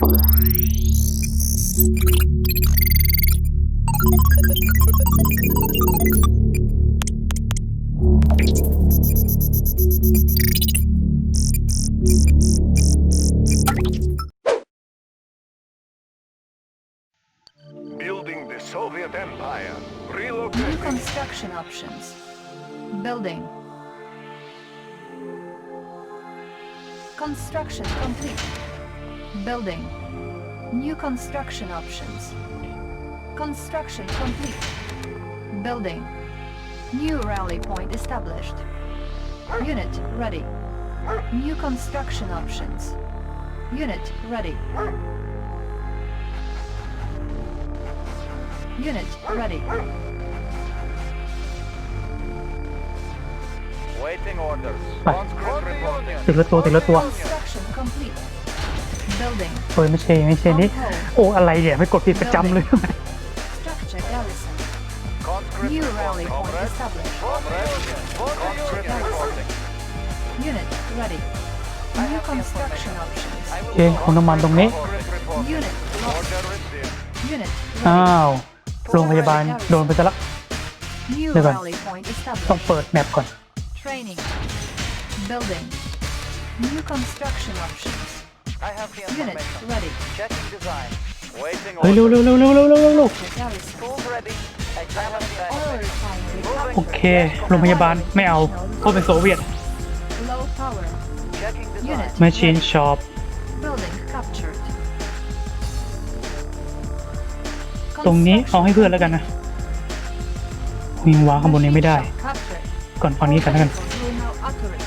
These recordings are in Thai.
Building the Soviet Empire. New construction options. Building. Construction complete. Building. New construction options. Construction complete. Building. New rally point established. Unit ready. New construction options. Unit ready. Unit ready. Waiting orders. Bye. Conscript reporting. ติดรถตัวติดรถตัว Construction complete. Building. เฮ้ยไม่ใช่ไม่ใช่นี่โอ้อะไรเนี่ยไม่กดผิดประจำเลย Structure garrison. Conscript New report, rally point comrade. established. Comrade. Conscript reporting. Unit ready. New construction options. I โอ will เคของน้ำมันตรงนี้ Conscript reporting. Unit lost. Order received. Unit อ้า ready. วโรงพยาบาลโดนไปซะละ New Được rồi. rally point ต้อง established. เปิดแมปก่อน Training. Building. New construction options. I have the Unit information. ready. Checking design. Waiting เฮ้ยเร็ว orders. เร็วเร็วเร็วเร็วเร็วเร็ว Structure garrison. Tools ready. Examine the Oil refinery โอ captured. เคโรงพยาบาลไม่เอาเพราะเป็นโซเวียต Low power. Checking design. Unit แมชชีนช็อป Building captured. ตรงนี้เอาให้เพื่อนแล้วกันนะมีวางข้างบนนี้ไม่ได้ Captured. ก่อนฝั่งนี้กันแล้วกัน Will now accurate.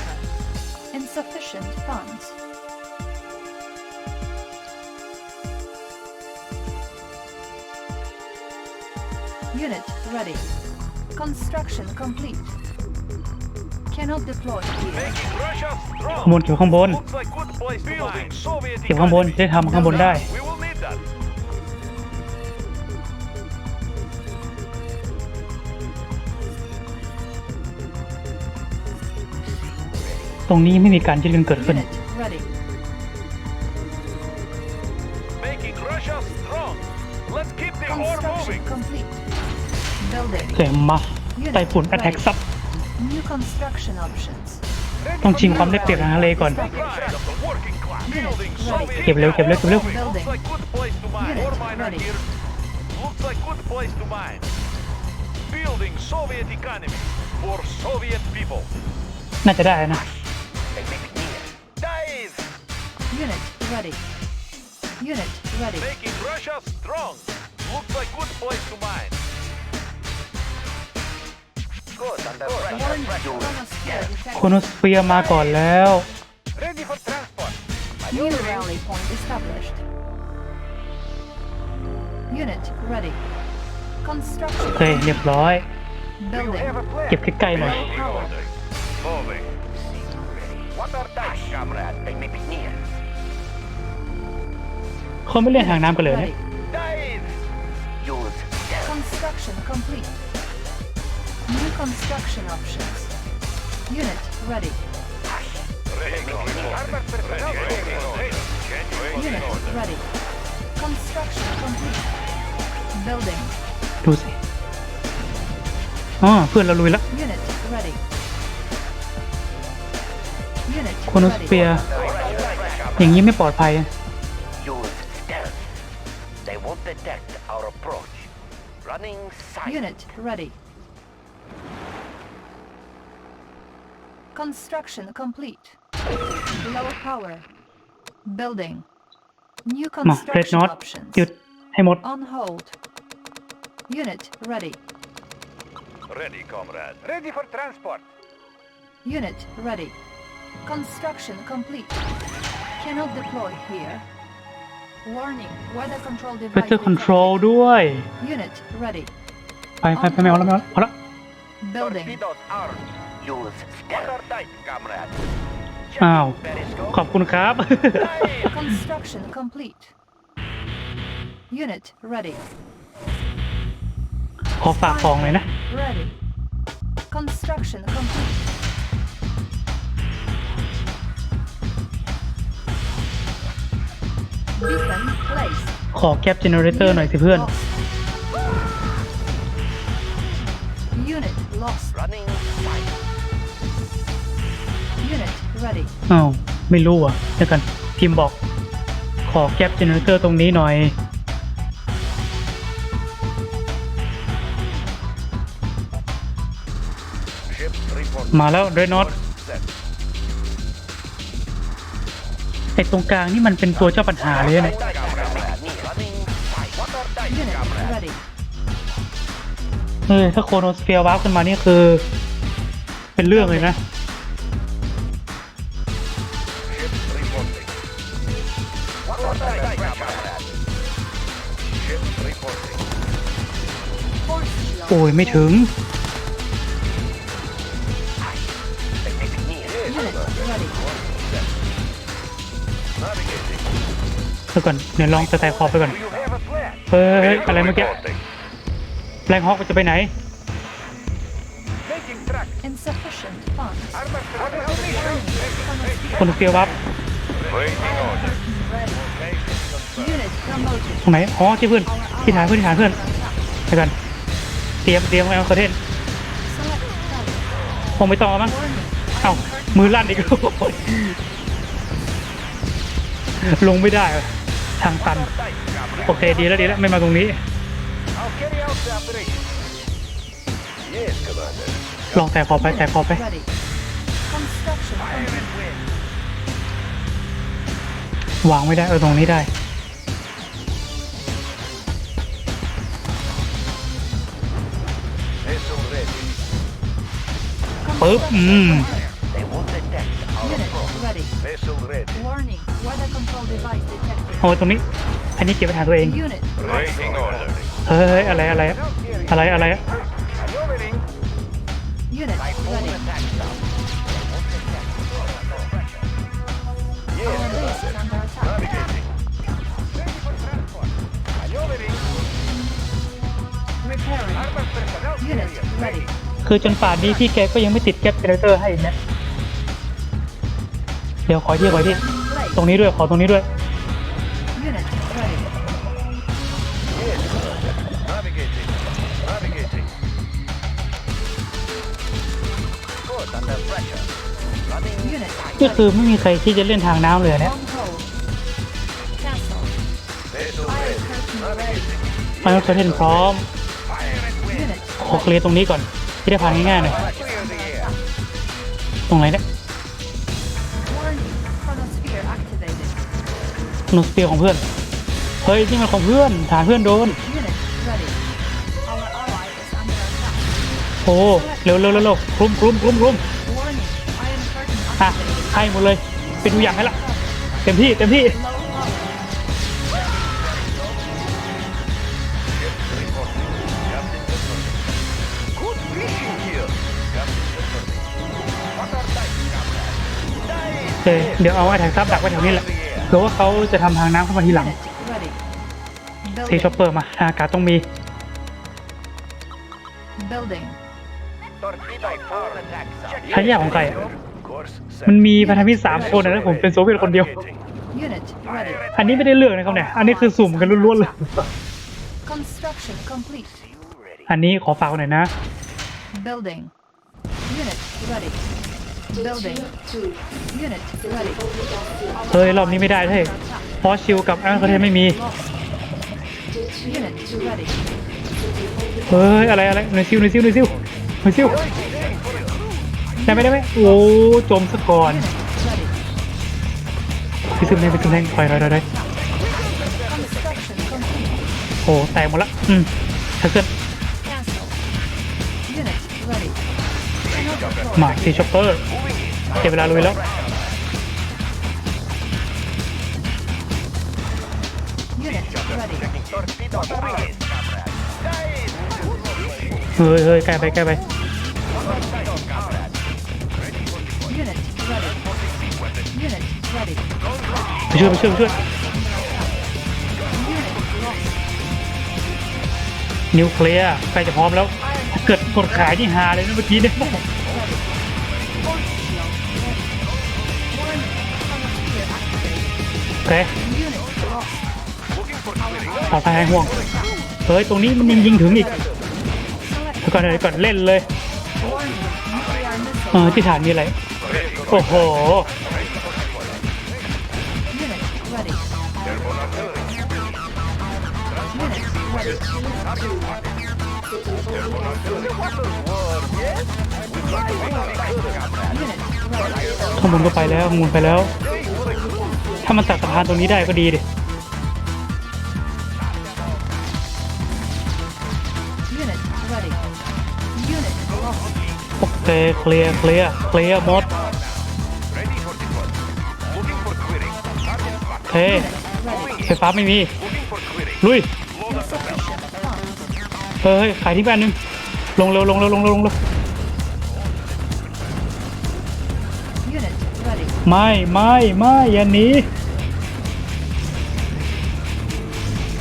Insufficient funds. Unit ready. Construction complete. Cannot deploy here. Making Russia ข้างบ strong. นเกี่ยวข้างบน Looks like good place to Building Soviet เกี่ยวข้างบน economy. จะได้ทำข้างบนได้ We will need that. ตรงนี้ไม่มีการยึดกันเกิดขึ้น Unit ready. เสียงมาไต้ฝุ่น attack ซับ New construction options. ต้องชิงความได้เปรียบทางทะเลก่อน Pride of the working class. Building Soviet เก็บเร็วเก็บเร็วเก็บเร็ว economy. Looks like good place to mine. Unit Ore miner ready. here. Looks like good place to mine. Building Soviet economy for Soviet people. น่าจะได้นะ Dive! Unit ready. Unit ready. Making Russia strong. Looks like good place to mine. โค detected. โนสเฟียร์มาก่อนแล้ว Ready for transport. New rally point established. Unit ready. โอ Construction เคเรียบร้อย building. Have a plan. เก็บใกล้ๆหน่อย Power. Moving. What are dice, comrade? They may be near. เขาไม่เล่นทางน้ำกันเลยเนี่ย Ready. Dive! Use stealth. Construction complete. New construction options. Unit ready. Ready, Armored personnel ready. Unit ready. Construction complete. Building. ดูสิอ๋อเพื่อนเราลุยแล้ว Unit ready. Unit โคโนสเฟีย ready. ร์อย่างนี้ไม่ปลอดภัย Use stealth. They won't detect our approach. Running silent. Unit ready. Construction complete. Low power. Building. New มาเรด construction น็อต options. หยุดให้หมด On hold. Unit ready. Ready, comrade. Ready for transport. Unit ready. Construction complete. Cannot deploy here. Warning. Weather control device. Weather detected. Control ด้วย Unit ready. ไปไปไปไม่เอาแล้วไม่เอาแล้วพอละ Building. Torpedoes armed. Use stealth. What are dice, comrade? อ้าว Periscope. ขอบคุณครับ Construction complete. Unit ready. ขอฝากของเลยนะ Ready. Construction complete. Beacon placed. ขอแก๊ปเจเนเรเตอร์หน่อยสิเพื่อน Unit lost. Running sight. Unit ready. อ้าวไม่รู้อะเดี๋ยวกันพิมพ์บอก ขอแก๊ปเจเนเรเตอร์ตรงนี้หน่อย Ship report. มาแล้วเรนอต Set. ไอตรงกลางนี่มันเป็นตัวเจ้าปัญหาเลยนะ Running sight. What are dice Unit cameras? ready. เฮ้ยถ้าโคโนสเฟียร์วาร์ปขึ้นมานี่คือ เป็นเรื่องเลยนะ โอ้ย ไม่ถึงเปก่อน เดี๋ยวลองสแตล์คอไปก่อน เฮ้ย อะไรเมื่อกี้ แรงฮอกจะไปไหน คนเกียร์วับตรงไหน อ๋อที่เพื่อน ที่ฐานเพื่อนที่ฐานเพื่อนไปกัน เตรียมเตรียมไงประเทศผมไปต่องมั้งเอ้ามือลั่นอีกลงไม่ได้ทางตัน โอเคดีแล้วดีแล้วไม่มาตรงนี้ลองแต่ขอไปแต่ขอไปวางไม่ได้เออตรงนี้ได้ ปึ๊บอืม They won't detect our Unit approach. ready. Vessel ready. Warning. Weather control device detected. โอ้ยตรงนี้ อันนี้เก็บไปหาตัวเอง Unit Waiting order. เฮ้ยอะไรอะไรอะไรอะไร Maneuvering. unit ready. Attack stuff. They won't detect our pressure. Yes, Our base is Commander. under attack. Navigating. Ready for transport. Maneuvering. Repairing. Armored personnel Unit carrier ready. คือจนป่านนี้พี่แกก็ยังไม่ติดแก๊ปเจเนเรเตอร์ให้อีกนะเดี๋ยวขอที่ขอที่ Place. ตรงนี้ด้วยขอตรงนี้ด้วย Unit ready. Yes, Commander. Navigating. Navigating. Good under pressure. Running Unit ก็ ready. คือไม่มีใครที่จะเล่นทางน้ำเลยเนี่ย On hold. Cancel. Vessel Fire ready. curtain ready. Navigating. ไมันต้องเล่นพร้อม Fire and wind. Unit ขอเคลียร์ตรงนี้ก่อน ที่ได้ผ่านง่ายๆหน่อยตรงไหนเนี่ย warning. Chronosphere activated. โนสเปียร์ของเพื่อน เฮ้ยนี่มันของเพื่อนฐานเพื่อนโดน โอ้เร็วเร็วเร็วเร็วคลุมคลุมคลุมคลุมอะให้หมดเลย เป็นตัวอย่างให้ละ เต็มที่ เต็มที่ เดี๋ยวเดี๋ยวเอาไอ้ถังซับดักไว้แถวนี้แหละเผื่อว่าเขาจะทำทางน้ำเข้ามาทีหลัง Unit ready. เทช็อป Building. เปอร์มาอากาศต้องมี Building. torpedo four attack stuff. ทายาทของใครอะ Course set. มันมีพันธมิตรสามคนนะแล้วผมเป็นโซเวียตคนเดียว Navigating. Unit ready. อันนี้ไม่ได้เลือกนะครับเนี่ย อันนี้คือสุ่มกันล้วนๆเลย Construction complete. Ready. อันนี้ขอฝากหน่อยนะ Building. Unit ready. Building. Unit ready. เฮ้ยรอบนี้ไม่ได้เฮ้ยเพราะชิลกับอันคาเทนไม่มี Unit ready. เฮ้ยอะไรอะไรหน่วยซิลหน่วยซิลหน่วยซิลหน่วยซิลได้ไหมได้ไหมโอ้จมซะก่อน Ready. พี่ซึมแดงพี่ซึมแดงถอยถอยถอยถอย Construction complete. โอ้แตกหมดละอืมถ้าเกิด หมาทีช็อปเปอร์เก็บเวลาลุยแล้วเฮ้ยเฮ้ยใกล้ไปใกล้ไปไปช่วยไปช่วยไปช่วยนิวเคลียร์ใกล้จะพร้อมแล้ว เกิดกดขายนี่ฮาเลยนะเมื่อกี้เนี่ย เคขอพายห่วง เฮ้ย ตรงนี้มันยังยิงถึงอีกเดี๋ยวก่อนเดี๋ยวก่อนเล่นเลย เออที่ฐานมีอะไร โอ้โห ข้างบนก็ไปแล้วข้างบนไปแล้ว ถ้ามันตัดสะพานตรงนี้ได้ก็ดีดิโอเคเคลียร์เคลียร์เคลียร์หมดเทไฟฟ้าไม่มี ลุย เฮ้ยขายที่แบนนึง ลงเร็วลงเร็วลงเร็วลงเร็ว ไม่ไม่ไม่อย่าหนี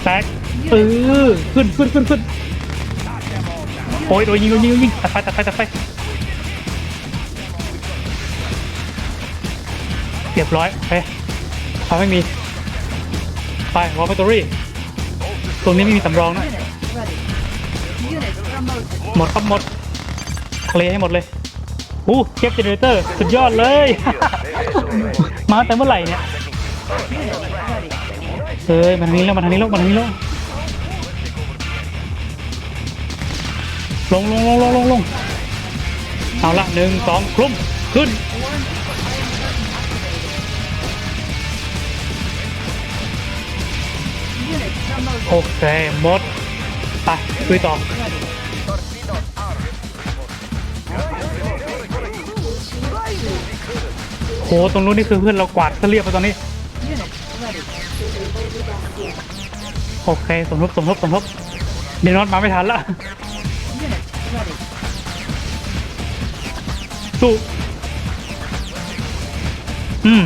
แตกเออขึ้นขึ้นขึ้นขึ้นโอ้ยโดนยิงโดนยิงโดนยิงตัดไฟตัดไฟตัดไฟเรียบร้อยไปไฟไม่มีไปวอลแบตเตอรี่ตรงนี้ไม่มีสำรองนะหมดครับหมดเคลียร์ให้หมดเลย อู้เก็บเจเนเรเตอร์ สุดยอดเลย มาแต่เมื่อไหร่เนี่ยเฮ้ยมาทางนี้แล้วมาทางนี้แล้วมาทางนี้แล้วลงลงลงลงลงลงเอาละหนึ่งสองคลุ้มขึ้นโอเคหมด ไปคุยต่อ หตรงนู้นนี่คือเพื่อนเรากวาดเรียบไปตอนนี้ โอเค สมทบสมทบสมทบเดนนอตมาไม่ทันละสู้อืม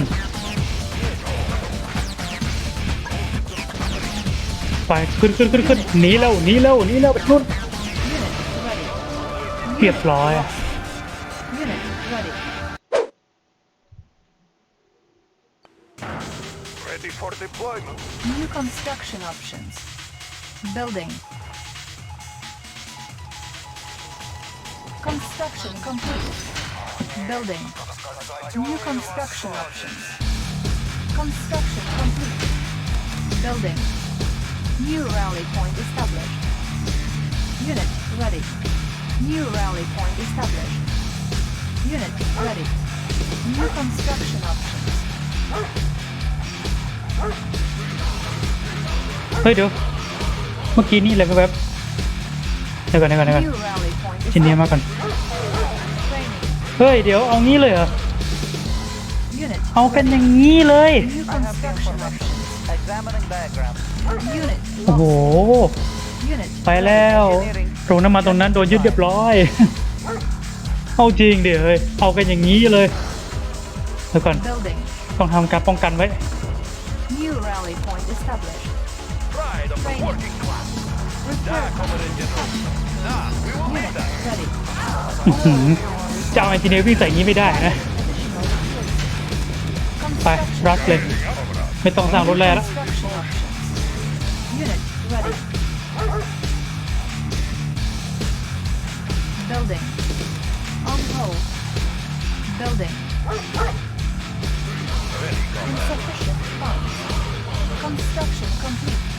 ไปขึ้นขึ้นขึ้นขึ้นหนีแล้วหนีแล้วหนีแล้วไปนู่นเรียบร้อยอะ construction options. Building. Construction complete. Building. New construction options. Construction complete. Building. New rally point established. Unit ready. New rally point established. Unit ready. New construction options. เฮ้ยเดี๋ยว เมื่อกี้นี่อะไรแวบๆเดี๋ยวก่อนเดี๋ยวก่อนเดี๋ยวก่อน New rally point ชิ้นนี้มาก่อน Training. เฮ้ยเดี๋ยวเอางี้เลยเหรอ Unit เอากันอย่างนี้เลย New construction options. Examining diagram. Unit โอ้โห lost. Unit ไปแล้วโรงน้ำมันตรงนั้นโดนยึดเรียบร้อย เอาจริงเดี๋ยวเฮ้ยเอากันอย่างนี้เลยเดี๋ยวก่อน building. ต้องทำการป้องกันไว้ New rally point established. Pride of the Training. working class. Repair Comrade General. Nah, we will need unit that. ready. อื้อหือจะเอาแอนติเนวิ่งใส่อย่างนี้ไม่ได้นะ ไป Construction. รัดเลย ไม่ต้องสร้างรถแร่แล้ว Construction options. Unit ready. Building. On hold. Building. Insufficient funds. Construction complete.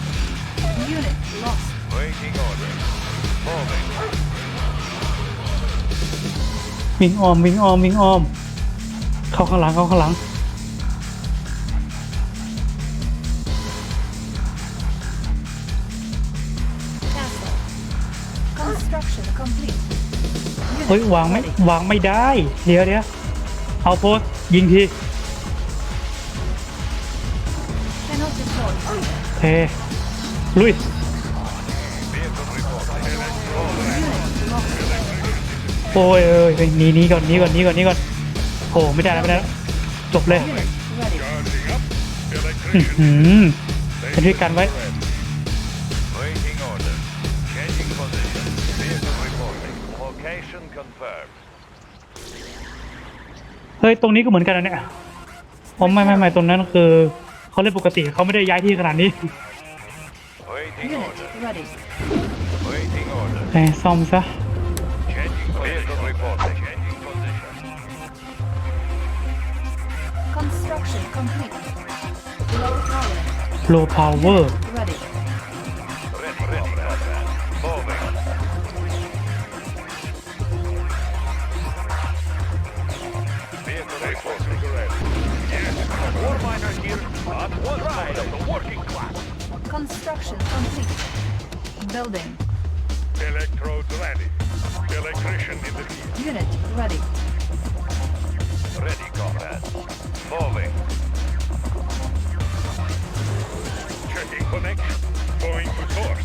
Unit lost. Waiting order. Moving. วิ่งอ้อมวิ่งอ้อมวิ่งอ้อม เข้าข้างหลังเข้าข้างหลัง Castle. Construction complete. Unit เฮ้ยวางไม่ ready. วางไม่ได้ เดี๋ยวเดี๋ยวเอาโพสต์ยิงที Cannot deploy breeder. เท ลุยโอ้ยเอ้ยหนีหนีก่อนหนีก่อนหนีก่อนหนีก่อนโอ้ไม่ได้แล้วไม่ได้แล้วจบเลยอื้อหือเป็นด้วยกันไว้เฮ้ยตรงนี้ก็เหมือนกันนะเนี่ยอ๋อไม่ไม่ไม่ตรงนั้นคือเขาเล่นปกติเขาไม่ได้ย้ายที่ขนาดนี้ Unit order. ready. Waiting order. ไปซ่อมซะ Changing vehicle reporting. Changing position. Construction complete. Low power. low power Ready. Ready, ready, comrade. Moving. Vehicle reporting. Yes, War miner here. On one side of the working class. Construction complete. Building. Electrodes ready. Electrician in the field. Unit ready. Ready, comrade. Moving. Checking connection. Going to source.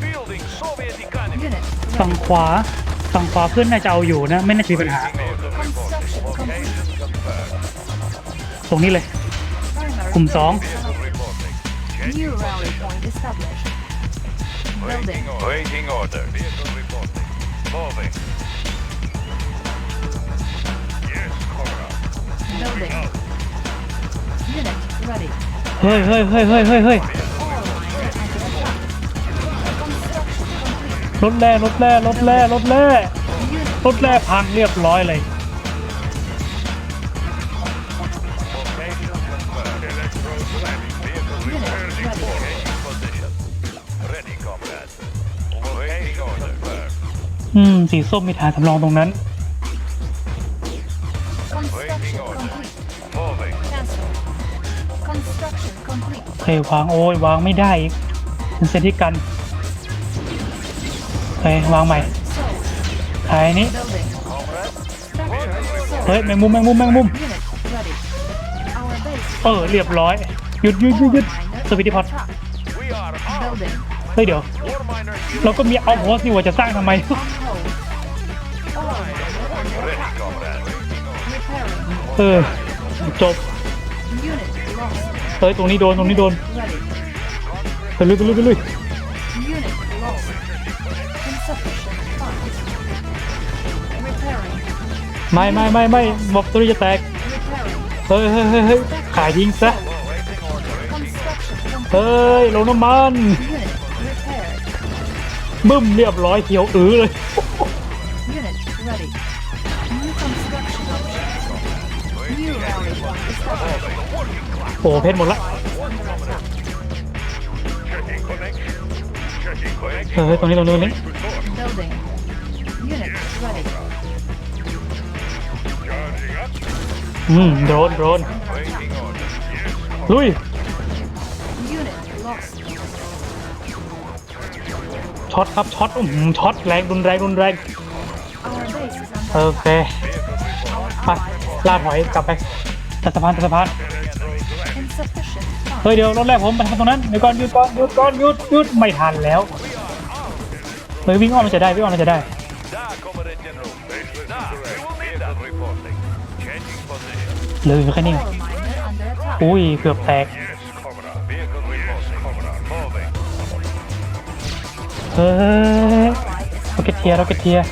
Building Soviet economy. Unit ฝั่ง ready. ขวาฝั่งขวาเพื่อนน่าจะเอาอยู่นะ ไม่น่าจะมีปัญหา Vehicle Construction reporting. complete. Location confirmed. ตรงนี้เลย Primary กลุ่มสอง Vehicle reporting. New rally point established. Waiting Building. order. Waiting order. Vehicle reporting. Moving. Yes, comrade. Building. Unit ready. เฮ้ยเฮ้ยเฮ้ยเฮ้ยเฮ้ยเฮ้ย Ore miner under attack. Construction complete. รถแร่รถแร่รถแร่รถแร่ Unit รถแร่พังเรียบร้อยเลย อืม สีส้มมีฐานสำรองตรงนั้นเคยวางโอ้ยวางไม่ได้อีกเป็นเซตที่กันเควางใหม่ขายนี้ เฮ้ยแมงมุมแมงมุมแมงมุม เออเรียบร้อยหยุดหยุดหยุดหยุดสวิตช์พอดเฮ้ยเดี๋ยวเราก็มีเอาโพสต์นี่ว่าจะสร้างทำไม เออจบเฮ้ยตรงนี้โดนตรงนี้โดนไปลุยไปลุยไปลุยไม่ไม่ไม่ไม่มอบตัวจะแตกเฮ้ยเฮ้ยเฮ้ยขายทิ้งซะเฮ้ยลงน้ำมันบึ้มเรียบร้อยเขียวอื้อเลย โอ้เพชรหมดละ Under attack. Checking connection. Checking connection. เฮ้ยตรงนี้ตรงนี้ตรงนี้ To source. Building. Unit ready. Charging up. อืมโดรนโดรน Waiting order. Yes, ลุย Unit lost. ช็อตครับช็อตอืมช็อตแรงรุนแรงรุนแรง Our base is โอ under เคไปลาถอยกลับไป ตัดสะพานตัดสะพาน insufficient เฮ้ย funds. เดี๋ยวรถแรกผมไปทำตรงนั้นเดี๋ยวก่อนหยุดก่อนหยุดก่อนหยุดหยุดไม่ทันแล้วเฮ้ยวิ่งอ้อมมันจะได้วิ่งอ้อมมันจะได้ Da, Comrade General. Da, we will need that. reporting. Changing position. เหลืออยู่แค่นี้ Ore miner under attack. อุ้ยเกือบแตก Yes, comrade. Vehicle reporting. Comrade. Moving. เฮ้ย Ally โร is เกตเทียร์โรเกตเทียร์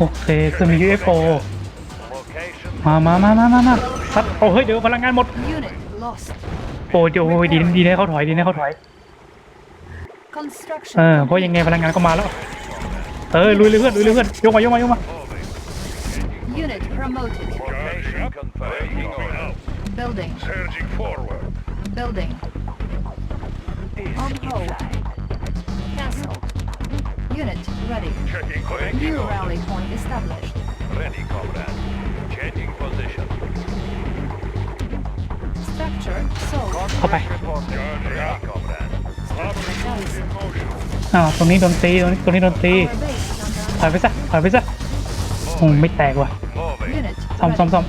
โอเคคือมี UFO Location. มามามามามามาซัดโอ้เฮ้ยเดี๋ยวพลังงานหมด Unit lost. โอ้เดี๋ยวโอ้ยดีดีนะเขาถอยดีนะเขาถอย Construction เออเพราะยังไงพลังงานก็มาแล้ว เออลุยเลยเพื่อนลุยเลยเพื่อนยกมายกมายกมา Moving. Unit promoted. Location confirmed. Waiting order. Building. Surging forward. Building. On hold. Cancel. Unit ready. Checking New connection. rally point established. Ready, comrade. Changing position. Structure sold. เข้าไป Reporting. Ready, comrade. Structure garrison. อ้าวตรงนี้โดนตีตรงนี้ตรงนี้โดนตี Our base is under ถอยไปซะถอยไปซะโอ้ไม่แตกว่ะ Moving. Unit ซ่อมซ่อม ready. ซ่อม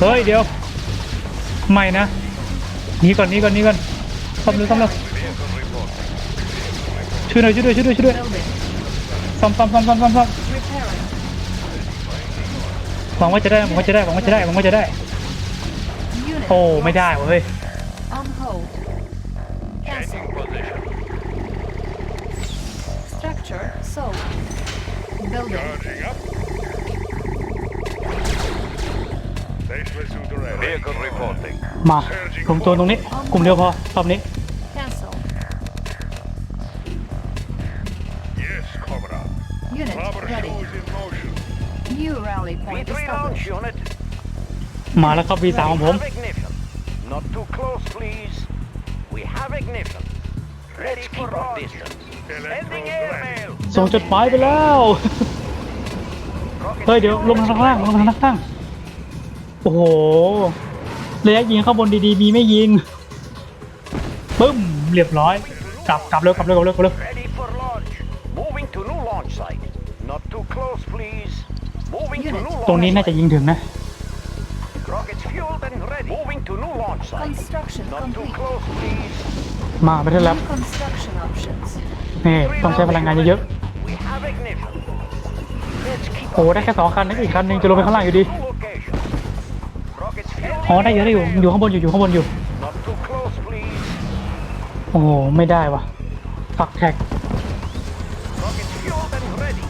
เฮ้ย เดี๋ยว ไม่นะหนีก่อนหนีก่อนหนีก่อนซ่อมเลยซ่อมเลย Vehicle reporting. ช่วยหน่อยช่วยด้วยช่วยด้วยช่วยด้วย Building. ซ่อมซ่อมซ่อมซ่อมซ่อมซ่อม Repairing. หวังว่าจะได้หวังว่าจะได้หวังว่าจะได้หวังว่าจะได้ Unit โอ้ไม่ได้ว่ะเฮ้ย on hold. Cancel. Changing position. Structure sold. Building. Charging up. Base pursuit ready. Vehicle reporting. มารวมตัวตรงนี้กลุ่มเดียวพอรอบนี้ point V3 launch established. unit. มาแล้วครับ V3 ของผม We have ignition. Not too close, please. We have ignition. Ready for our distance. Sending airmail. ส่งจดหมายไปแล้ว เฮ้ย เดี๋ยวลงทางข้างล่างลงทางข้างล่าง โอ้โหระยะยิงข้างบนดีๆ มีไม่ยิง ปึ้ม เรียบร้อย กลับกลับเร็วกลับเร็วกลับเร็วกลับเร็ว ตรงนี้น่าจะยิงถึงนะ Rockets fueled and ready. Moving to new launch site. Construction Not too complete. close, please. มาไปเถอะแล้ว New construction options. นี่ ต้องใช้พลังงานเยอะ We have ignition. Let's keep ๆ โอ้ ได้แค่สองคันนะอีกคันหนึงจะลงไปข้างล่างอยู่ดี new location. Rockets fueled. อ๋อ ได้อยู่ได้อยู่ อยู่ข้างบนอยู่อยู่ข้างบนอยู่ Not too close, please. โอ้โห ไม่ได้ว่ะฝักแท็ก Rockets fueled and ready.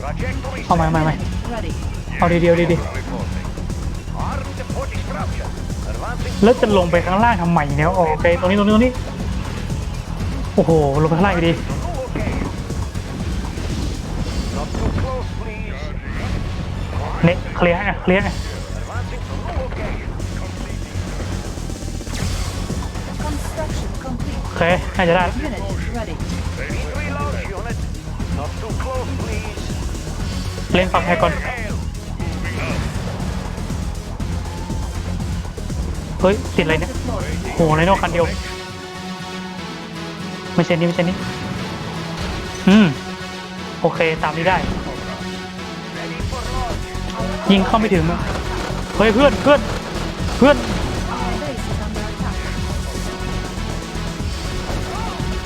Trajectory เอาไม่ไม่ไม่ Ready. เอาดีเดียวดีดี reporting. Armed for destruction. Advancing แล้วจะลงไปข้างล่างทำไมเนี่ยโอเคตรงนี้ตรงนี้ตรงนี้ โอ้โห ลงไปข้างล่างอยู่ดี to new location. Not too close, please. เนี่ยเคลียร์ให้เคลียร์ให้ Advancing to new location. Construction complete. โอเค น่าจะได้แล้ว เล่นฝักแท็กก่อน เฮ้ย ติดอะไรเนี่ยโอ้โหในโนคันเดียว ไม่ใช่นี่ไม่ใช่นี่อืม โอเค ตามนี้ได้ ยิงเข้าไม่ถึงเฮ้ย เพื่อนเพื่อนเพื่อน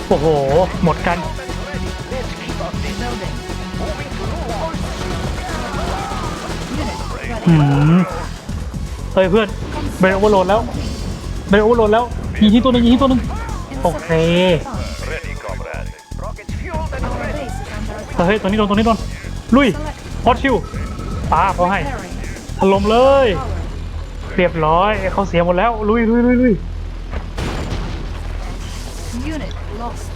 โอ้โห หมดกัน Unit ready. อืมเฮ้ยเพื่อนเบรนโอเวอร์โหลดแล้วเบรนโอเวอร์โหลดแล้วยิงที่ตัวหนึงยิงที่ตัวหนึง Insufficient Okay. funds. Ready, comrade. Rockets fueled and Our ready. base is under attack. เฮ้ยตัวนี้โดนตัวนี้โดนลุย Select พอดชิวป้าเขาให้ repairing. ถล่มเลย Power. เรียบร้อยเขาเสียหมดแล้วลุยลุยลุยลุย Unit lost.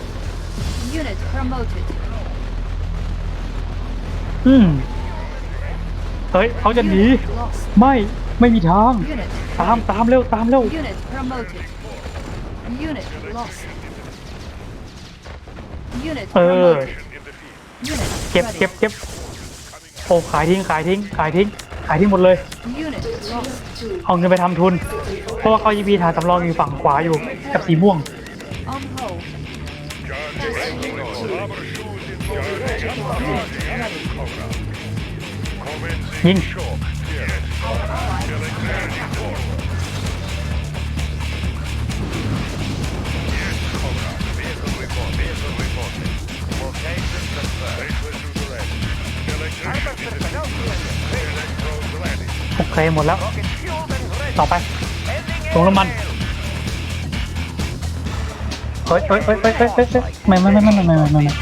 Unit promoted. อืม เฮ้ยเขาจะหนี Unit lost. ไม่ไม่มีทาง Unit. ตามตามเร็วตามเร็ว Unit promoted. Unit lost. Unit เออ promoted. In the field. Unit เก็บ ready. เก็บเก็บโอ้ขายทิ้งขายทิ้งขายทิ้งขายทิ้งหมดเลย Unit lost. เอาเงินไปทำทุน เพราะว่าเขายีพีฐานสำรองอยู่ฝั่งขวาอยู่กับสีม่วง On hold. Charging up. ยิงโอเคหมดแล้ว ต่อไปลงน้ำมันเฮ้ยเฮ้ยเฮ้ยเฮ้ยเฮ้ยเฮ้ยไม่ไม่ไม่ไม่ไม่ไม่ไม่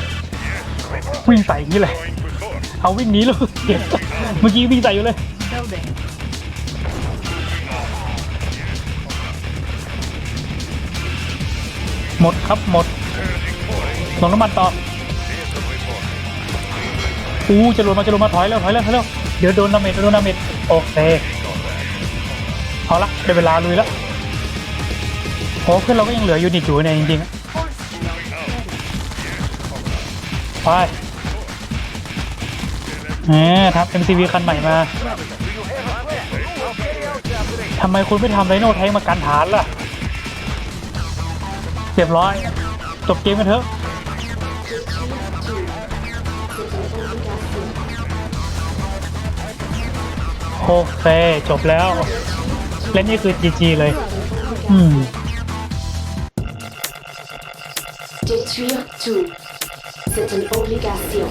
วิ่งใส่อย่างนี้เลย เอาวิ่งหนีเลย เมื่อกี้วิ่งใส่อยู่เลย Building. หมดครับหมด Surging forward. ลงน้ำมันต่อ Vehicle reporting. อู้จะหลุดมาจะหลุดมาถอยแล้วถอยแล้วถอยแล้วเดี๋ยวโดนดาเมจเดี๋ยวโดนดาเมจโอเคเอาละได้เวลาลุยแล้วโอ้เพื่อนเราก็ยังเหลือยูนิตอยู่เนี่ยจริงๆอะ Force shield ready. ไป แหมครับ MCV คันใหม่มาทำไมคุณไม่ทำไรโน่แทงมากันฐานล่ะเรียบร้อย จบเกมกันเถอะโอเค จบแล้ว และนี่คือ GG เลย อืม Détruire tout. C'est une obligation.